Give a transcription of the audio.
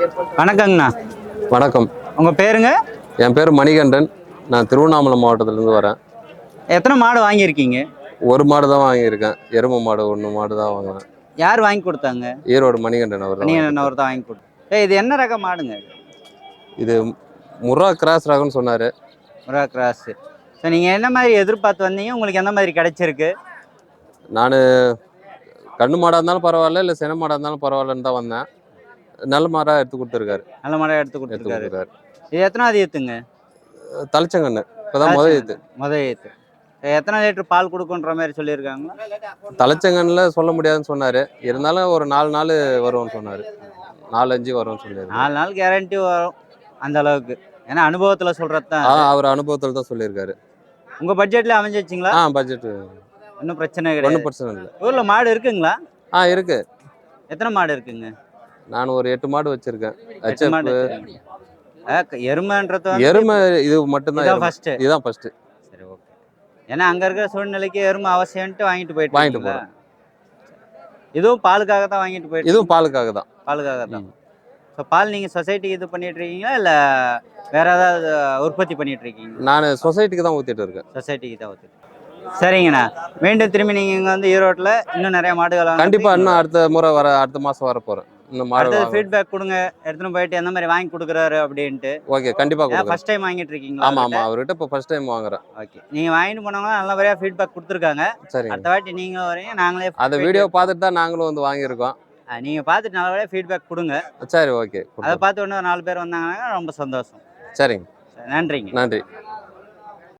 வணக்கங்கண்ணா. வணக்கம். உங்கள் பேருங்க? என் பேர் மணிகண்டன். நான் திருவண்ணாமலை மாவட்டத்திலேருந்து வரேன். எத்தனை மாடு வாங்கியிருக்கீங்க? ஒரு மாடு தான் வாங்கியிருக்கேன். எருமை மாடு ஒன்று மாடு தான் வாங்கினேன் யார் வாங்கி கொடுத்தாங்க? ஈரோடு மணிகண்டன் அவர் நீங்கள் அவர் தான் வாங்கி கொடுத்து ஏய் இது என்ன ரக மாடுங்க? இது முர்ரா கிராஸ் ராகன்னு சொன்னார். முரா கிராஸு. ஸோ நீங்கள் என்ன மாதிரி எதிர்பார்த்து வந்தீங்க? உங்களுக்கு எந்த மாதிரி கிடைச்சிருக்கு? நான் கண்ணு மாடாக இருந்தாலும் பரவாயில்ல இல்லை சின மாடாக இருந்தாலும் பரவாயில்லன்னு தான் வந்தேன். நல்ல மாடாக எடுத்து கொடுத்துருக்காரு. நல்ல மாடாக எடுத்து கொடுத்துருக்காரு. இது எத்தனாவது ஏற்றுங்க தலைச்சங்கண்ணு. இப்போ தான் முதல் இது முதல் ஏற்று எத்தனை லிட்டர் பால் கொடுக்குன்ற மாதிரி சொல்லியிருக்காங்களா? தலைச்சங்கன்னில் சொல்ல முடியாதுன்னு சொன்னார். இருந்தாலும் ஒரு நாலு நாள் வரும்னு சொன்னார். நாலு அஞ்சு வரும்னு சொல்லியிருக்காரு நாலு நாள் கேரண்டி வரும் அந்த அளவுக்கு. ஏன்னா அனுபவத்தில் சொல்கிறது தான் அவர் அனுபவத்தில் தான் சொல்லியிருக்காரு. உங்கள் பட்ஜெட்டில் அமைஞ்சிச்சிங்களா ஆ பட்ஜெட் ஒன்றும் பிரச்சனை ஒன்றும் கிடையாது பிரச்சனை இல்லை. ஊரில் மாடு இருக்குங்களா? ஆ இருக்கு. எத்தனை மாடு இருக்குங்க? நான் ஒரு எட்டு மாடு வச்சிருக்கேன். ஹெச்எஃப் எருமைன்றது எருமை இது மட்டும்தான். ஃபர்ஸ்ட் இதுதான் ஃபர்ஸ்ட் சரி ஓகே ஏன்னா அங்க இருக்கிற சூழ்நிலைக்கு எருமை அவசியம்ட்டு வாங்கிட்டு போயிட்டு வாங்கிட்டு இருக்கீங்களா? இதுவும் பாலுக்காக தான் வாங்கிட்டு போயிட்டு இதுவும் பாலுக்காக தான். பாலுக்காக தான். ஸோ பால் நீங்க சொசைட்டிக்கு இது பண்ணிட்டு இருக்கீங்களா? இல்ல வேற ஏதாவது உற்பத்தி பண்ணிட்டு இருக்கீங்களா? நான் சொசைட்டிக்கு தான் ஊத்திட்டு இருக்கேன். சொசைட்டிக்கு தான் ஊற்றி சரிங்கண்ணா. மீண்டும் திரும்பி நீங்க இங்க வந்து ஈரோட்ல இன்னும் நிறைய மாடுகள் கண்டிப்பா இன்னும் அடுத்த முறை வர அடுத்த மாசம் வர போறேன் அடுத்தது வாங்க ஃபீட்பேக் கொடுங்க. எடுத்துன்னு போயிட்டு எந்த மாதிரி வாங்கி கொடுக்குறாரு அப்படின்ட்டு. ஓகே கண்டிப்பா ஏன்னா கொடுக்குறேன். ஃபர்ஸ்ட் டைம் வாங்கிட்டு இருக்கீங்களா ஆமா ஆமா அவர்கிட்ட இப்போ ஃபர்ஸ்ட் டைம் வாங்குறேன். ஓகே நீங்க வாங்கிட்டு போனவங்க நல்லபடியா ஃபீட்பேக் கொடுத்துருக்காங்க. சரிங்க. அடுத்த வாட்டி நீங்க வரீங்க நாங்களே அந்த வீடியோ பார்த்துட்டு தான் நாங்களும் வந்து வாங்கியிருக்கோம். நீங்க பார்த்துட்டு நல்லபடியா ஃபீட்பேக் கொடுங்க. சரி ஓகே அதை பார்த்து இன்னும் நாலு பேர் வந்தாங்கன்னா ரொம்ப சந்தோஷம். சரிங்க. சரி, நன்றிங்க. நன்றி.